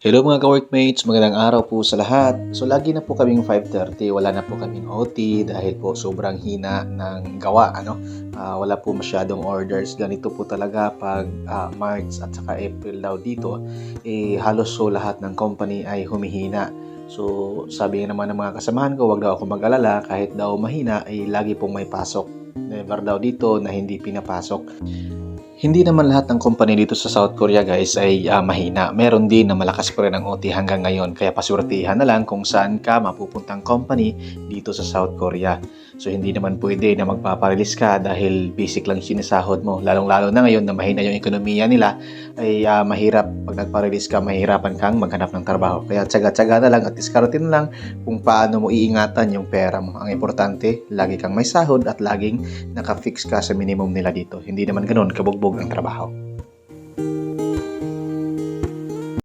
Hello mga ka-workmates, magandang araw po sa lahat. So lagi na po kaming 5.30, wala na po kaming OT dahil po sobrang hina ng gawa. Ano? Ah, wala po masyadong orders. Ganito po talaga pag ah, March at saka April daw dito, eh, halos so lahat ng company ay humihina. So sabi naman ng mga kasamahan ko, wag daw ako mag-alala kahit daw mahina ay lagi pong may pasok. Never daw dito na hindi pinapasok. Hindi naman lahat ng company dito sa South Korea guys ay ah, mahina. Meron din na malakas pa rin ang OT hanggang ngayon. Kaya pasurtihan na lang kung saan ka mapupuntang company dito sa South Korea. So hindi naman pwede na magpaparelease ka dahil basic lang sinasahod mo. Lalong-lalo na ngayon na mahina yung ekonomiya nila ay ah, mahirap. Pag nagparelease ka, mahirapan kang maghanap ng trabaho. Kaya tsaga-tsaga na lang at diskarte na lang kung paano mo iingatan yung pera mo. Ang importante, lagi kang may sahod at laging nakafix ka sa minimum nila dito. Hindi naman ganun kabugbog ang trabaho.